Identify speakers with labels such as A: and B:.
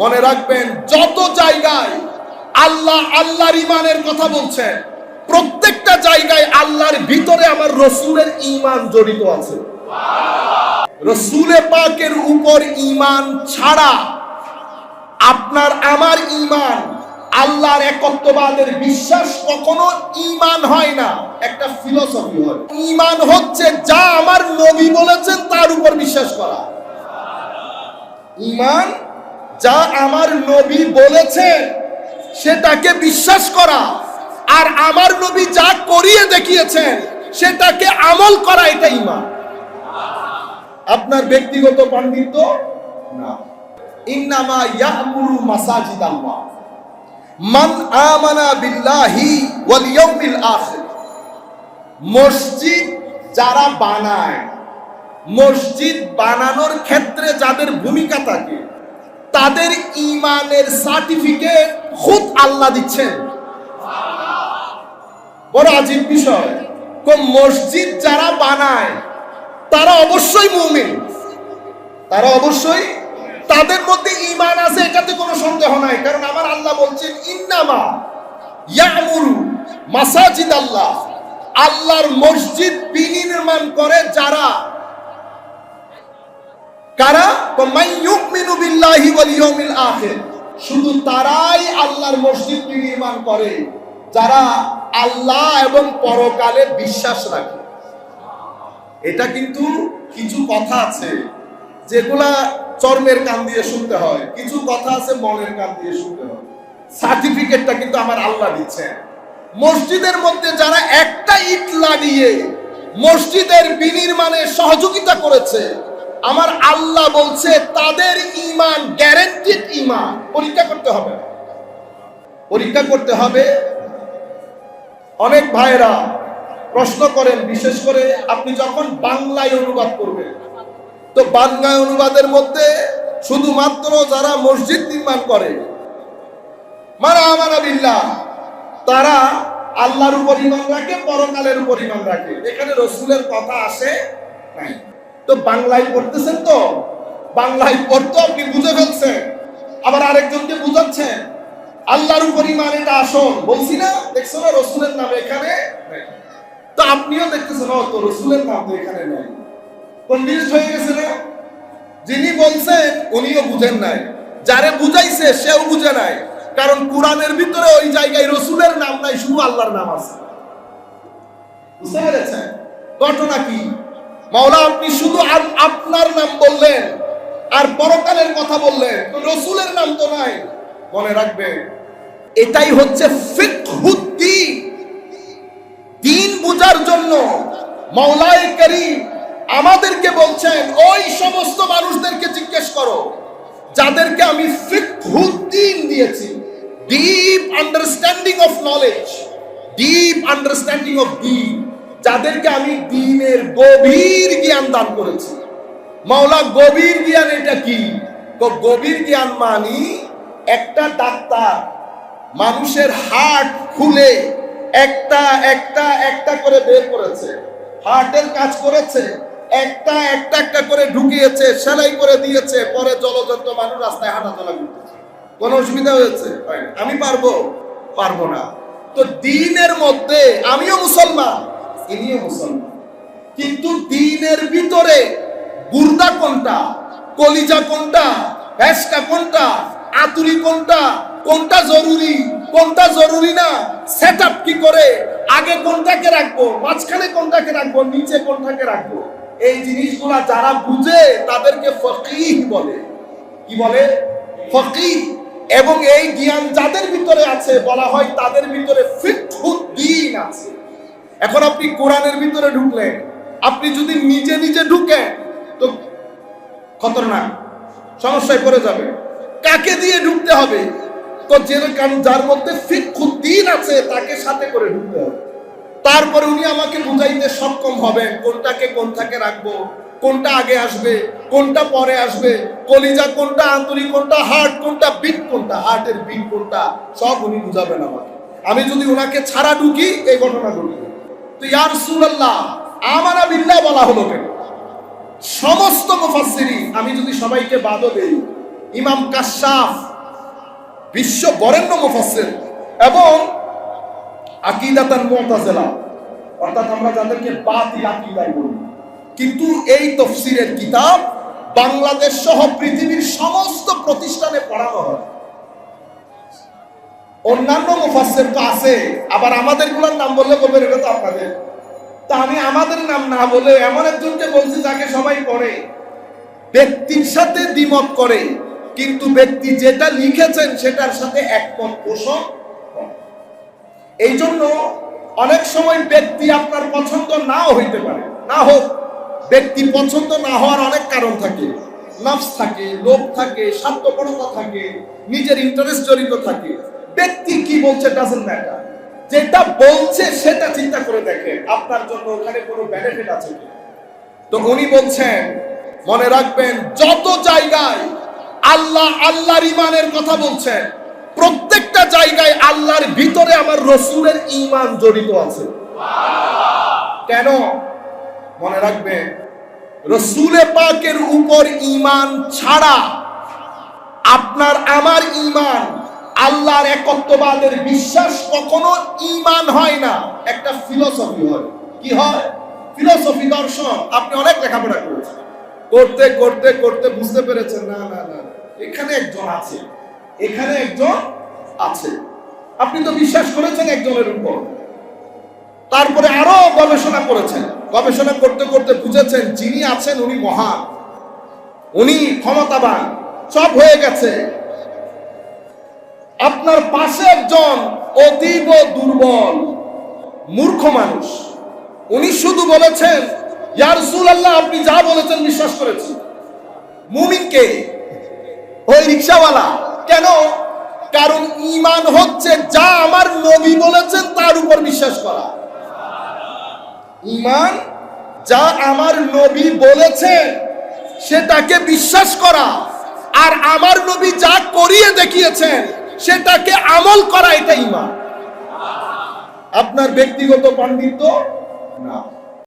A: মনে রাখবেন, যত জায়গায় আল্লাহ আল্লাহর ইমানের কথা বলছেন, প্রত্যেকটা জায়গায় আল্লাহর ভিতরে আমার রসুলের ইমান জড়িত আছে। রসুলে পাকের উপর ইমান ছাড়া আপনার, আমার ইমান আল্লাহর একত্ববাদের বিশ্বাস কখনো ইমান হয় না, একটা ফিলোসফি হয়। ইমান হচ্ছে যা আমার নবী বলেছেন, তার উপর বিশ্বাস করা। ইমান যা আমার নবী বলেছেন সেটাকে বিশ্বাস করা। আর আমার নবী যা করিয়ে দেখিয়েছেন, সেটাকে আমল করা এটা ইমান আপনার ব্যক্তিগত পাণ্ডিত্য না। ইন্নামা ইয়ামুরু মাসাজিদ আল্লাহ মান আমানা বিল্লাহি ওয়াল ইয়াউমিল আখির। মসজিদ যারা বানায়, মসজিদ বানানোর ক্ষেত্রে যাদের ভূমিকা থাকে তাদের ইমানের সার্টিফিকেট খুদ আল্লাহ দিচ্ছেন। বড় আজীব বিষয়। কোন মসজিদ যারা বানায়, তারা অবশ্যই মুমিন। তারা অবশ্যই তাদের মধ্যে ইমান আছে, এটাতে কোনো সন্দেহ নাই। কারণ আমার আল্লাহ বলছেন, ইন্নামা ইয়ামুরু মাসাজিদ আল্লাহ আল্লাহর মসজিদ বিনির্মাণ করে যারা কারা? বিল্লাহি ওয়াল ইয়াউমিল আখির। শুধু তারাই আল্লাহর মসজিদ নির্মাণ করে, যারা আল্লাহ এবং পরকালে বিশ্বাস রাখে। এটা কিন্তু কিছু কথা আছে, যেগুলা চর্মের কান দিয়ে শুনতে হয়, কিছু কথা আছে মনের কান দিয়ে শুনতে হয়। সার্টিফিকেটটা কিন্তু আমার আল্লাহ দিচ্ছেন মসজিদের মধ্যে যারা একটা ইট লাগিয়ে মসজিদের বিনির্মাণে সহযোগিতা করেছে আমার আল্লাহ বলছে, তাদের ইমান গ্যারেন্টিড ইমান পরীক্ষা করতে হবে। পরীক্ষা করতে হবে। অনেক ভাইরা প্রশ্ন করেন, বিশেষ করে আপনি যখন বাংলায় অনুবাদ করবেন। তো বাংলায় অনুবাদের মধ্যে শুধুমাত্র যারা মসজিদ নির্মাণ করে মারা আমারা বিল্লাহ তারা আল্লাহর উপর ইমান রাখে, পরকালের উপর ইমান রাখে। এখানে রসুলের কথা আসে নাই। তো বাংলায় পড়তেছেন তো? বাংলায় পড়তো, আপনি বুঝে ফেলছেন। আবার আরেকজনকে বুঝাচ্ছেন। আল্লাহর উপর ইমান এটা আসল। বলছি না, দেখছ না, রসুলের নাম এখানে তো আপনিও দেখতেছেন তো রসুলের নাম তো এখানে নাই। কনভিন্স হয়ে গেছে না? যিনি বলছেন, উনিও বুঝেন নাই। যারে বুঝাইছে, সেও বুঝে নাই। কারণ কোরআনের ভিতরে ওই জায়গায় রসুলের নাম নাই, শুধু আল্লাহর নাম আছে। বুঝতে পেরেছেন? ঘটনা কি? মাওলা, আপনি শুধু আপ- আপনার নাম বললেন, আর পরকালের কথা বললেন রসুলের নাম তো নাই। মনে রাখবে এটাই হচ্ছে দিন বোঝার জন্য মাওলাই করিম আমাদেরকে বলছেন, ওই সমস্ত মানুষদেরকে জিজ্ঞেস করো, যাদেরকে আমি ফিকহুদ্দিন দিয়েছি। Deep understanding of knowledge deep understanding of দিন যাদেরকে আমি দিনের গভীর জ্ঞান দান করেছি। মাওলা, গভীর জ্ঞান এটা কি? তো গভীর জ্ঞান মানি একটা ডাক্তার মানুষের হার্ট খুলে একটা একটা একটা করে বের করেছে। হার্টের কাজ করেছে, একটা একটা একটা করে ঢুকিয়েছে, সেলাই করে দিয়েছে, পরে জলযন্ত্র মানুষ রাস্তায় হাঁটাচলা করতেছে। কোন অসুবিধা হয়েছে। আমি পারব? পারব না। তো দিনের মধ্যে আমিও মুসলমান ইনিও মুসলমান। কিন্তু দিনের ভিতরে গুর্দা কোনটা? কলিজা কোনটা? ভ্যাসকা কোনটা? আতুরি কোনটা? কোনটা জরুরি? কোনটা জরুরি না? সেট কি করে? আগে কোনটাকে রাখব? মাঝখানে কোনটাকে রাখব? নিচে কোনটাকে রাখব? এই জিনিসগুলা যারা বুঝে, তাদেরকে ফকিহ বলে। কি বলে? ফকিহ। এবং এই জ্ঞান যাদের ভিতরে আছে, বলা হয় তাদের ভিতরে ফিকহুদ্দিন আছে। এখন আপনি কোরআনের ভিতরে ঢুকলেন আপনি যদি নিজে নিজে ঢুকেন তো খতরনাক, সমস্যায় পড়ে যাবে। কাকে দিয়ে ঢুকতে হবে? তো যে যার মধ্যে ফিকুদ্দিন আছে, তাকে সাথে করে ঢুকতে হবে। তারপরে উনি আমাকে বুঝাইতে সক্ষম হবেন কোনটাকে কোনটাকে রাখব, কোনটা আগে আসবে, কোনটা পরে আসবে, কলিজা কোনটা, আন্তরিক কোনটা, হার্ট কোনটা, বিট কোনটা, হার্টের বিট কোনটা, সব উনি বুঝাবেন আমাকে। আমি যদি ওনাকে ছাড়া ঢুকি, এই ঘটনা ঘটবে। তো ইয়ার সুল্লাহ আমারা বিল্লাহ বলা হলো কেন? সমস্ত মুফাসসিরিন, আমি যদি সবাইকে বাদও দেই, ইমাম কাশাফ বিশ্ব বরেণ্য মুফাসসির এবং আকিদাতান মুতাজিলা, অর্থাৎ আমরা যাদেরকে বাতিল আকিদায় বলি। কিন্তু এই তফসিরের কিতাব বাংলাদেশ সহ পৃথিবীর সমস্ত প্রতিষ্ঠানে পড়ানো হয়। অন্যান্য মুফাসসির তো আছে, আবার আমাদেরগুলোর নাম বললে বলবেন, এটা তো আপনাদের। তা আমি আমাদের নাম না বলে এমন একজনকে বলছি যাকে সবাই পড়ে। ব্যক্তির সাথে দ্বিমত করে, কিন্তু ব্যক্তি যেটা লিখেছেন সেটার সাথে একমত পোষণ এই জন্য অনেক সময় ব্যক্তি আপনার পছন্দ নাও হইতে পারে। না হোক, ব্যক্তি পছন্দ না হওয়ার অনেক কারণ থাকে। নফস থাকে, লোভ থাকে, স্বার্থপরতা থাকে, নিজের ইন্টারেস্ট জড়িত থাকে। ব্যক্তি কি বলছে ডাজেন্ট ম্যাটার যেটা বলছে সেটা চিন্তা করে দেখে আপনার জন্য ওখানে কোনো বেনিফিট আছে তো উনি বলছেন, মনে রাখবেন, যত জায়গায় আল্লাহ আল্লাহর ইমানের কথা বলছেন, প্রত্যেকটা জায়গায় আল্লাহর ভিতরে আমার রসুলের ইমান জড়িত আছে। কেন? মনে রাখবেন, রসুলে পাকের উপর ইমান ছাড়া আপনার আমার ইমান আল্লাহর একত্ববাদের বিশ্বাস কখনো ইমান হয় না। একটা ফিলোসফি হয়। কি হয়? ফিলোসফি দর্শন। আপনি অনেক লেখাপড়া করেছেন। করতে করতে করতে বুঝতে পেরেছেন। না না না। এখানে একজন আছে। এখানে একজন আছে। আপনি তো বিশ্বাস করেছেন একজনের উপর। তারপরে আরও গবেষণা করেছেন। গবেষণা করতে করতে বুঝেছেন যিনি আছেন উনি মহান। উনি ক্ষমতাবান। সব হয়ে গেছে। আপনার পাশে একজন অতীব দুর্বল, মূর্খ মানুষ। উনি শুধু বলেছেন ইয়ারসুল আল্লাহ আপনি যা বলেছেন বিশ্বাস করেছি। মুমিনকে ওই রিক্সাওয়ালা। কেন? কারণ ইমান হচ্ছে যা আমার নবী বলেছেন তার উপর বিশ্বাস করা। ইমান যা আমার নবী বলেছেন সেটাকে বিশ্বাস করা। আর আমার নবী যা করিয়ে দেখিয়েছেন সেটাকে আমল করা এটা ইমান আপনার ব্যক্তিগত পাণ্ডিত্য না।